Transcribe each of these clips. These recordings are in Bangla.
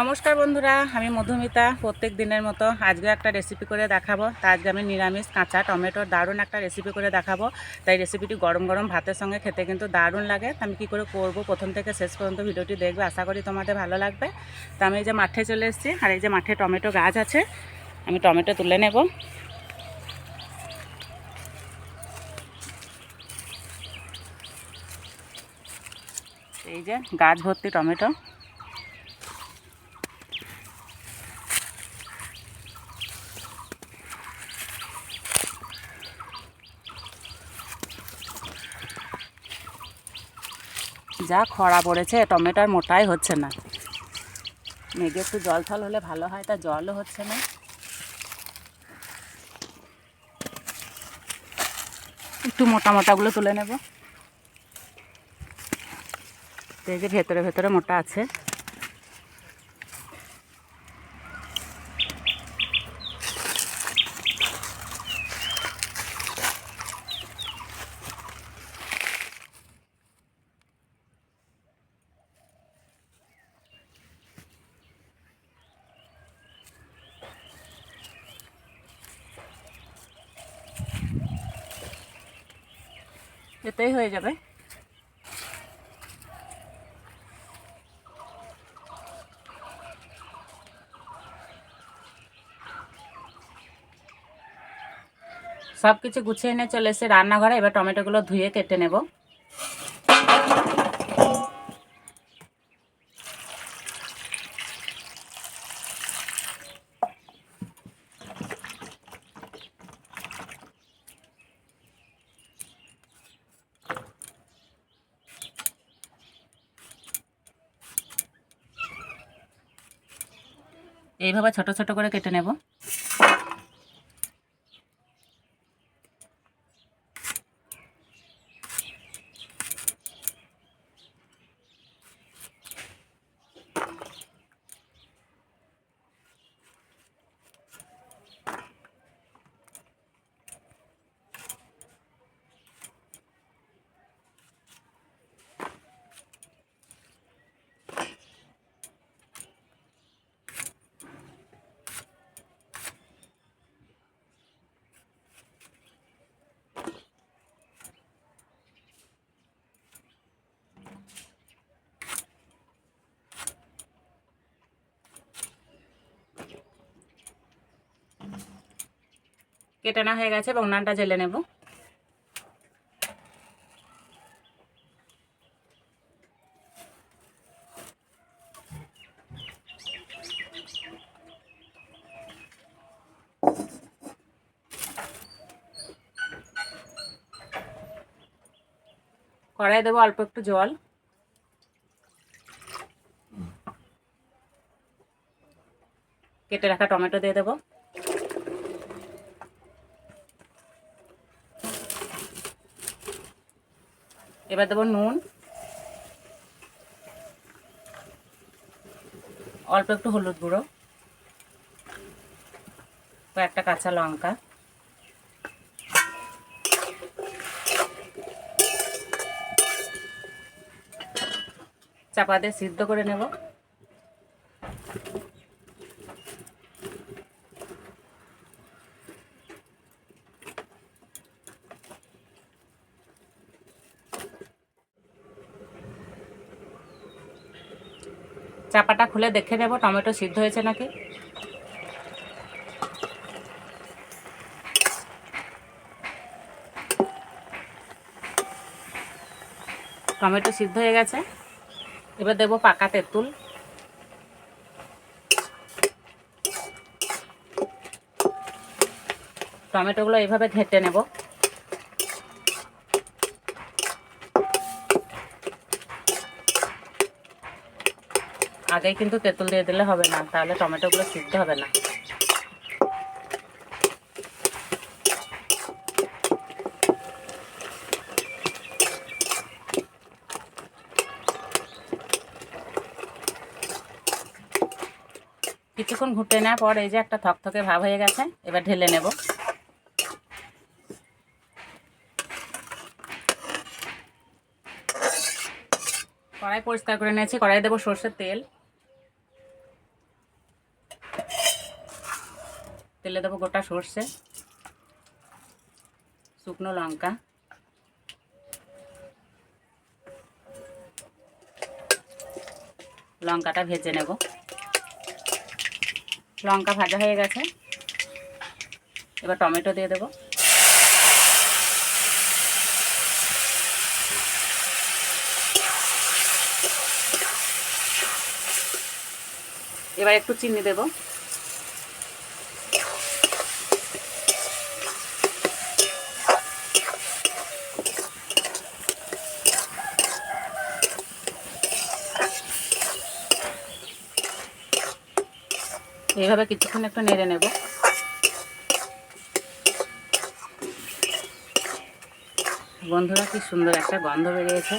নমস্কার বন্ধুরা, আমি মধুমিতা। প্রত্যেক দিনের মতো আজকে একটা রেসিপি করে দেখাবো। তা আজকে আমি নিরামিষ কাঁচা টমেটোর দারুণ একটা রেসিপি করে দেখাবো। তাই রেসিপিটি গরম গরম ভাতের সঙ্গে খেতে কিন্তু দারুণ লাগে। তা আমি কী করে করব? প্রথম থেকে শেষ পর্যন্ত ভিডিওটি দেখবে। আশা করি তোমাদের ভালো লাগবে। তা আমি এই যে মাঠে চলে এসেছি, আর এই যে মাঠে টমেটো গাছ আছে, আমি টমেটো তুলে নেব। এই যে গাছ ভর্তি টমেটো। যা খরা পড়েছে, টমেটোর মোটাই হচ্ছে না। মেঘে একটু জল থল হলে ভালো হয়, তা জলও হচ্ছে না। একটু মোটা মোটাগুলো তুলে নেব। এই যে ভেতরে ভেতরে মোটা আছে। এতেই হয়ে যাবে। সব কিছু গুছিয়ে এনে চলে এসে রান্নাঘরে, এবার টমেটোগুলো ধুয়ে কেটে নেব। এইভাবে ছোট ছোট করে কেটে নেব। কেটে না হয়ে গেছে এবং নানটা জেলে নেব। কড়াই দেবো অল্প একটু জল। কেটে রাখা টমেটো দিয়ে দেবো। এবার দেবো নুন। অল্প একটু হলুদ গুঁড়ো। কয়েকটা কাঁচা লঙ্কা। চাপা দিয়ে সিদ্ধ করে নেব। চাপাটা খুলে দেখে নেব, টমেটো সিদ্ধ হয়েছে নাকি? টমেটো সিদ্ধ হয়ে গেছে। এবার দেবো পাকা তেঁতুল। টমেটোগুলো এইভাবে ঘেঁটে নেব। আগেই কিন্তু তেঁতুল দিয়ে দিলে হবে না, তাহলে টমেটোগুলো সিদ্ধ হবে না। কিছুক্ষণ ঘুটে নেওয়ার পর এই যে একটা থকথকে ভাব হয়ে গেছে, এবার ঢেলে নেব। কড়াই পরিষ্কার করে নিয়েছি কড়াই দেবো সর্ষের তেল। তেলে দেবো গোটা সর্ষে, শুকনো লঙ্কা। লঙ্কাটা ভেজে নেব। লঙ্কা ভাজা হয়ে গেছে। এবার টমেটো দিয়ে দেবো। এবার একটু চিনি দেব। এইভাবে কিছুক্ষণ একটু নেড়ে নেব। বন্ধুরা, কি সুন্দর একটা গন্ধ বেরিয়েছে।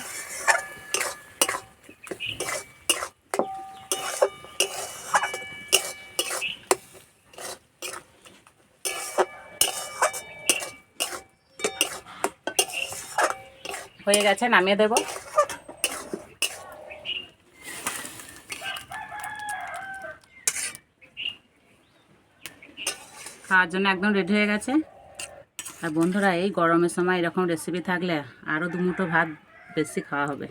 হয়ে গেছে, নামিয়ে দেব। খাওয়ার জন্য একদম রেডি হয়ে গেছে। আর বন্ধুরা, এই গরমের সময় এরকম রেসিপি থাকলে আরও দু মুঠো ভাত বেশি খাওয়া হবে।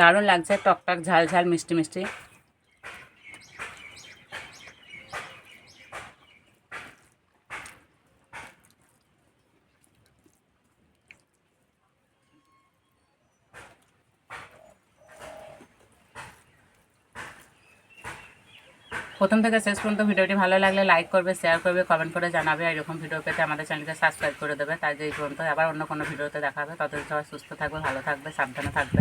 দারুণ লাগছে, টকটক টক ঝাল ঝাল মিষ্টি মিষ্টি। প্রথম থেকে শেষ পর্যন্ত ভিডিওটি ভালো লাগলে লাইক করবে শেয়ার করবে কমেন্ট করে জানাবে এরকম ভিডিও পেতে আমাদের চ্যানেলকে সাবস্ক্রাইব করে দেবে। তাই যে এই পর্যন্ত আবার অন্য কোনো ভিডিওতে দেখাবে ততদিন সবাই সুস্থ থাকবে, ভালো থাকবে, সাবধানে থাকবে।